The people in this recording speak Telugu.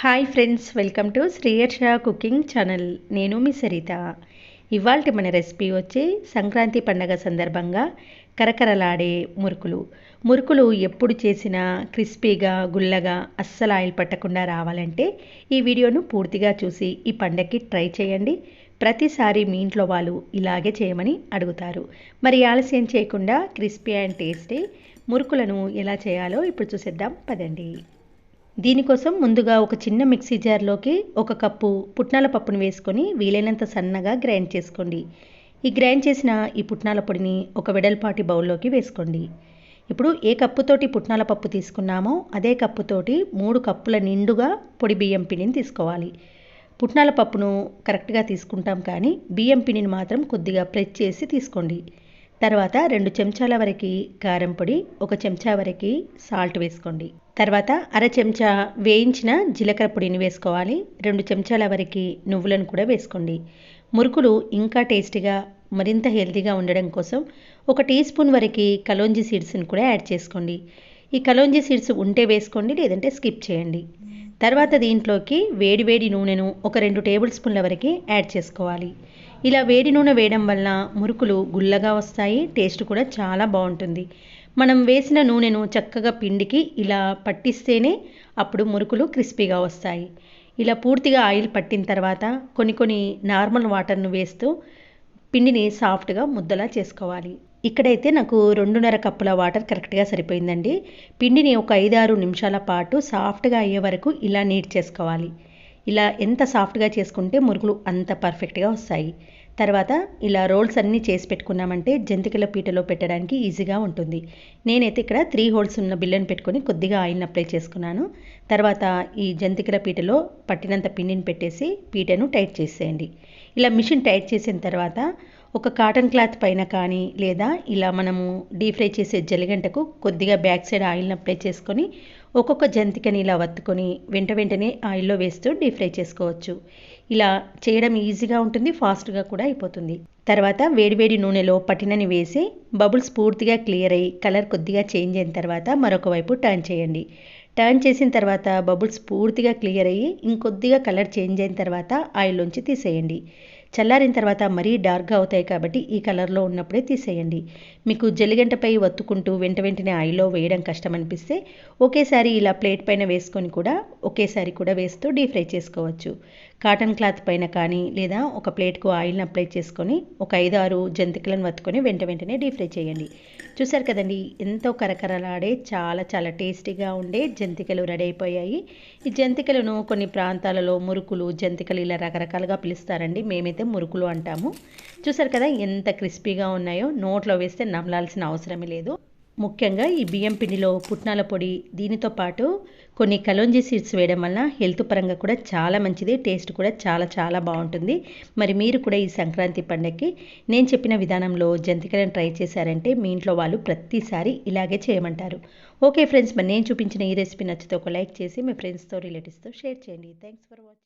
Hi friends welcome to Shriyarsha cooking channel నేను మీ సరిత. ఇవాళ మన రెసిపీ వచ్చి సంక్రాంతి పండగ సందర్భంగా కరకరలాడే మురుకులు. మురుకులు ఎప్పుడు చేసినా క్రిస్పీగా గుల్లగా అస్సలు ఆయిల్ పట్టకుండా రావాలంటే ఈ వీడియోను పూర్తిగా చూసి ఈ పండగకి ట్రై చేయండి. ప్రతిసారి మీ ఇంట్లో వాళ్ళు ఇలాగే చేయమని అడుగుతారు. మరి ఆలస్యం చేయకుండా క్రిస్పీ అండ్ టేస్టీ మురుకులను ఎలా చేయాలో ఇప్పుడు చూసేద్దాం. పదండి. దీనికోసం ముందుగా ఒక చిన్న మిక్సీ జార్లోకి ఒక కప్పు పుట్నాల పప్పును వేసుకొని వీలైనంత సన్నగా గ్రైండ్ చేసుకోండి. ఈ గ్రైండ్ చేసిన ఈ పుట్నాల పొడిని ఒక వెడల్పాటి బౌల్లోకి వేసుకోండి. ఇప్పుడు ఏ కప్పుతోటి పుట్నాల పప్పు తీసుకున్నామో అదే కప్పుతోటి మూడు కప్పుల నిండుగా పొడి బియ్యం పిండిని తీసుకోవాలి. పుట్నాల పప్పును కరెక్ట్గా తీసుకుంటాం కానీ బియ్యం పిండిని మాత్రం కొద్దిగా ప్రెస్ చేసి తీసుకోండి. తర్వాత రెండు చెంచాల వరకు కారం పొడి ఒక చెంచా వరకు సాల్ట్ వేసుకోండి. తర్వాత అర చెంచా వేయించిన జీలకర్ర పొడిని వేసుకోవాలి. రెండు చెంచాల వరకు నువ్వులను కూడా వేసుకోండి. మురుకులు ఇంకా టేస్టీగా మరింత హెల్తీగా ఉండడం కోసం ఒక టీ స్పూన్ వరకు కలోంజీ సీడ్స్ని కూడా యాడ్ చేసుకోండి. ఈ కలోంజీ సీడ్స్ ఉంటే వేసుకోండి లేదంటే స్కిప్ చేయండి. తర్వాత దీంట్లోకి వేడివేడి నూనెను ఒక రెండు టేబుల్ స్పూన్ల వరకు యాడ్ చేసుకోవాలి. ఇలా వేడి నూనె వేయడం వల్ల మురుకులు గుల్లగా వస్తాయి టేస్ట్ కూడా చాలా బాగుంటుంది. మనం వేసిన నూనెను చక్కగా పిండికి ఇలా పట్టిస్తేనే అప్పుడు మురుకులు క్రిస్పీగా వస్తాయి. ఇలా పూర్తిగా ఆయిల్ పట్టిన తర్వాత కొన్ని కొన్ని నార్మల్ వాటర్ను వేస్తూ పిండిని సాఫ్ట్గా ముద్దలా చేసుకోవాలి. ఇక్కడైతే నాకు రెండున్నర కప్పుల వాటర్ కరెక్ట్గా సరిపోయిందండి. పిండిని ఒక ఐదారు నిమిషాల పాటు సాఫ్ట్గా అయ్యే వరకు ఇలా నీట్ చేసుకోవాలి. ఇలా ఎంత సాఫ్ట్గా చేసుకుంటే మురుకులు అంత పర్ఫెక్ట్గా వస్తాయి. తర్వాత ఇలా రోల్స్ అన్నీ చేసి పెట్టుకున్నామంటే జంతికల పీటలో పెట్టడానికి ఈజీగా ఉంటుంది. నేనైతే ఇక్కడ త్రీ హోల్స్ ఉన్న బిల్లను పెట్టుకొని కొద్దిగా ఆయిల్ని అప్లై చేసుకున్నాను. తర్వాత ఈ జంతికల పీటలో పట్టినంత పిండిని పెట్టేసి పీటను టైట్ చేసేయండి. ఇలా మిషన్ టైట్ చేసిన తర్వాత ఒక కాటన్ క్లాత్ పైన కానీ లేదా ఇలా మనము డీప్ ఫ్రై చేసే జలిగంటకు కొద్దిగా బ్యాక్ సైడ్ ఆయిల్ని అప్లై చేసుకొని ఒక్కొక్క జంతికని ఇలా వత్తుకొని వెంట వెంటనే ఆయిల్లో వేస్తూ డీప్ ఫ్రై చేసుకోవచ్చు. ఇలా చేయడం ఈజీగా ఉంటుంది ఫాస్ట్గా కూడా అయిపోతుంది. తర్వాత వేడివేడి నూనెలో పట్టినని వేసి బబుల్స్ పూర్తిగా క్లియర్ అయ్యి కలర్ కొద్దిగా చేంజ్ అయిన తర్వాత మరొక వైపు టర్న్ చేయండి. టర్న్ చేసిన తర్వాత బబుల్స్ పూర్తిగా క్లియర్ అయ్యి ఇంకొద్దిగా కలర్ చేంజ్ అయిన తర్వాత ఆయిల్లోంచి తీసేయండి. చల్లారిన తర్వాత మరీ డార్క్గా అవుతాయి కాబట్టి ఈ కలర్లో ఉన్నప్పుడే తీసేయండి. మీకు జల్లిగంటపై వత్తుకుంటూ వెంట వెంటనే ఆయిల్లో వేయడం కష్టం అనిపిస్తే ఒకేసారి ఇలా ప్లేట్ పైన వేసుకొని కూడా ఒకేసారి కూడా వేస్తూ డీప్ ఫ్రై చేసుకోవచ్చు. కాటన్ క్లాత్ పైన కానీ లేదా ఒక ప్లేట్కు ఆయిల్ని అప్లై చేసుకొని ఒక ఐదు ఆరు జంతికలను వత్తుకొని వెంట వెంటనే డీప్ ఫ్రై చేయండి. చూసారు కదండి ఎంతో కరకరలాడే చాలా చాలా టేస్టీగా ఉండే జంతికలు రెడీ అయిపోయాయి. ఈ జంతికలను కొన్ని ప్రాంతాలలో మురుకులు జంతికలు ఇలా రకరకాలుగా పిలుస్తారండి. మేమైతే మురుకులు అంటాము. చూసారు కదా ఎంత క్రిస్పీగా ఉన్నాయో. నోట్లో వేస్తే నమలాల్సిన అవసరమే లేదు. ముఖ్యంగా ఈ బియ్యం పిండిలో పుట్నాల పొడి దీనితో పాటు కొన్ని కలోంజీ సీడ్స్ వేయడం వల్ల హెల్త్ పరంగా కూడా చాలా మంచిది టేస్ట్ కూడా చాలా చాలా బాగుంటుంది. మరి మీరు కూడా ఈ సంక్రాంతి పండగకి నేను చెప్పిన విధానంలో జంతికలను ట్రై చేశారంటే మీ ఇంట్లో వాళ్ళు ప్రతిసారి ఇలాగే చేయమంటారు. ఓకే ఫ్రెండ్స్ మరి నేను చూపించిన ఈ రెసిపీ నచ్చితే ఒక లైక్ చేసి మీ ఫ్రెండ్స్తో రిలేటివ్స్తో షేర్ చేయండి. Thanks for watching